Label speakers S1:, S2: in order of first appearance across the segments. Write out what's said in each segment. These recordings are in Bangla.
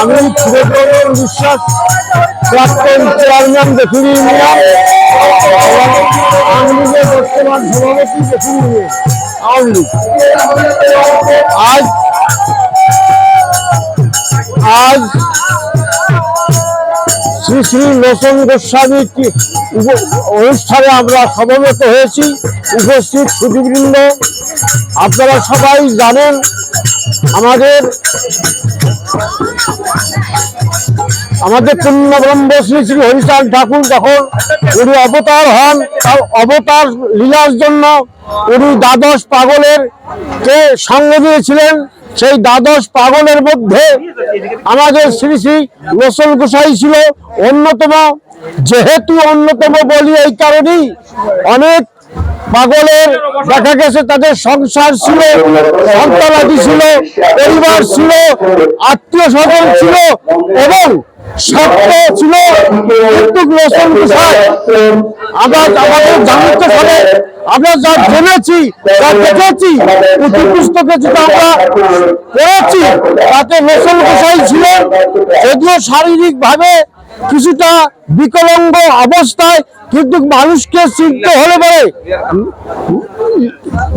S1: আমি বিশ্বাস প্রাক্তন চেয়ারম্যান বর্তমান সভাপতি আওয়ামী আজ আজ শ্রী শ্রী লোচন গোস্বামী অনুষ্ঠানে আমরা সমবেত হয়েছি। উপস্থিত সুধীবৃন্দ, আপনারা সবাই জানেন আমাদের আমাদের পূর্ণব্রহ্ম শ্রী শ্রী হরিচাঁদ ঠাকুর যখন উনি অবতার হন, তার অবতার লীলার জন্য উনি দ্বাদশ পাগলের কে সঙ্গ দিয়েছিলেন, সেই দ্বাদশ পাগলের মধ্যে আমাদের শ্রী শ্রী লোচন গোসাই ছিল অন্যতম। যেহেতু অন্যতম বলি এই কারণেই অনেক পাগলের দেখা গেছে, তাদের সংসার ছিল, সন্তানাদি ছিল, পরিবার ছিল, আত্মীয় স্বজন ছিল এবং সত্য ছিল আমরা যা পুস্তকে আমরা পড়েছি, তাতে যদিও শারীরিক ভাবে কিছুটা বিকলঙ্গ অবস্থায় কিন্তু মানুষকে চিনতে হলে পরে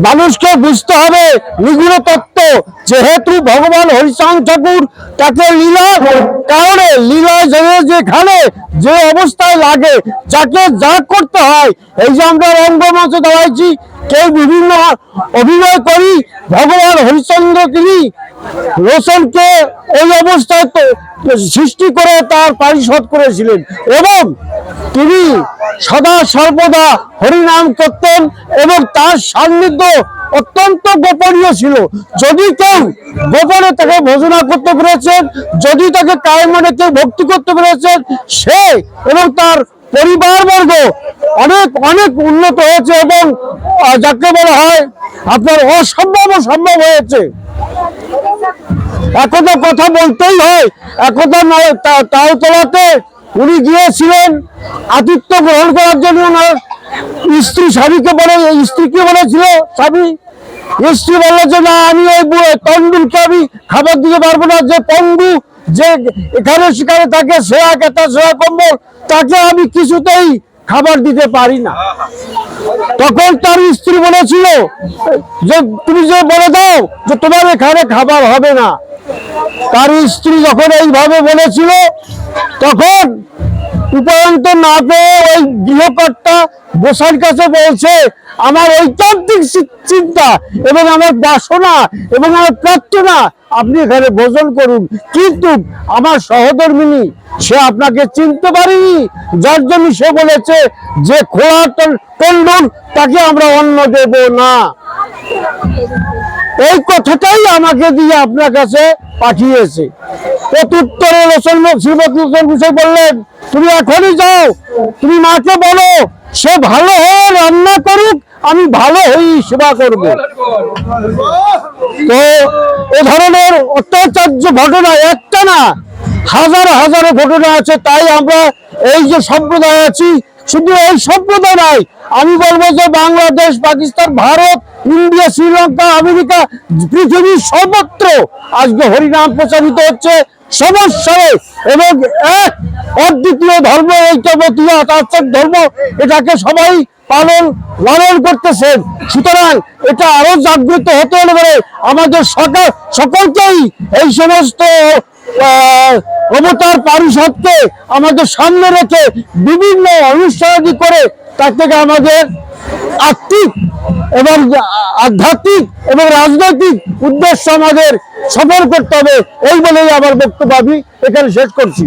S1: মানুষকে বুঝতে হবে নিগুড় তত্ত্ব। যেহেতু ভগবান হরিচাঁদ ঠাকুর তাকে লীলা কারণে লীলা যেখানে যে অবস্থায় লাগে, যাকে যা করতে হয়, এই যে আমরা রঙ্গমঞ্চে দাঁড়াইছি কেউ বিভিন্ন অভিনয় করি, ভগবান হরিচন্দ্র তিনি রোশনকে ওই অবস্থায় সৃষ্টি করে তার পারিশোধ করেছিলেন এবং তিনি সদা সর্বদা হরিনাম করতেন এবং তার সান্নিধ্য অত্যন্ত গোপনীয় ছিল। যদি কেউ গোপনে তাকে ভোজনা করতে পেরেছেন, যদি তাকে কায় মনে কেউ ভক্তি করতে পেরেছেন, সে এবং তার পরিবারবর্গ অনেক অনেক উন্নত হয়েছে এবং যাকে বলা হয় আপনার অসম্ভব সম্ভব হয়েছে। একথা কথা বলতেই হয়। একথা নয় তা- তাও তোলাতে উনি গিয়েছিলেন আতিথ্য গ্রহণ করার জন্য ওনার স্ত্রী স্বামীকে বলে, স্ত্রীকে বলেছিল, স্বামী, স্ত্রী বলল যে, না, আমি ওই তন্ডুলকে আমি খাবার দিতে পারব না। যে পঙ্গু যে এখানে সেখানে থাকে সেরা কেতা সেরা কম্বল, তাকে আমি কিছুতেই খাবার দিতে পারি না। তখন তার স্ত্রী বলেছিল যে, তুমি যে বলে দাও যে তোমার এখানে খাবার হবে না। তার স্ত্রী যখন এইভাবে বলেছিল, তখন উপায়ন্ত না পেয়ে ওই গৃহকর্তা গোসাইর কাছে বলছে, আমার ঐকান্তিক চি- চিন্তা এবং আমার বাসনা এবং আমার প্রার্থনা আপনি এখানে ভোজন করুন। কিন্তু আমার সহধর্মিনী, সে আপনাকে চিনতে পারেনি। যার জন্য সে বলেছে যে খোলা টন্ডন তাকে আমরা অন্ন দেব না। এই কথাটাই আমাকে দিয়ে আপনার কাছে পাঠিয়েছে। রসন শ্রীমতী বললেন, তুমি এখনই যাও, তুমি মাকে বলো, সে ভালো হয়ে রান্না করুক আমি ভালো হই সেবা করব। তো এ ধরনের অত্যাচার্য ঘটনা একটা না, হাজার হাজার ঘটনা আছে, তাই আমরা এই যে সম্প্রদায় আছি, শুধু এই সম্প্রদায় নাই আমি বলব যে বাংলাদেশ, পাকিস্তান, ভারত, ইন্ডিয়া, শ্রীলঙ্কা, আমেরিকা, পৃথিবীর সর্বত্র আজকে হরিনাম প্রচারিত হচ্ছে সমস্যায় এবং এক অদ্বিতীয় ধর্ম ঐক্যবতীয় ধর্ম, এটাকে সবাই পালন, লালন করতেছেন। সুতরাং এটা আরও জাগ্রত হতে হলে পরে আমাদের সকল সকলকেই এই সমস্ত অবতার পারিষদকে আমাদের সামনে রেখে বিভিন্ন অনুষ্ঠানাদি করে তার থেকে আমাদের আর্থিক এবং আধ্যাত্মিক এবং রাজনৈতিক উদ্দেশ্য আমাদের সফল করতে হবে, এই বলেই আমার বক্তব্য আমি এখানে শেষ করছি।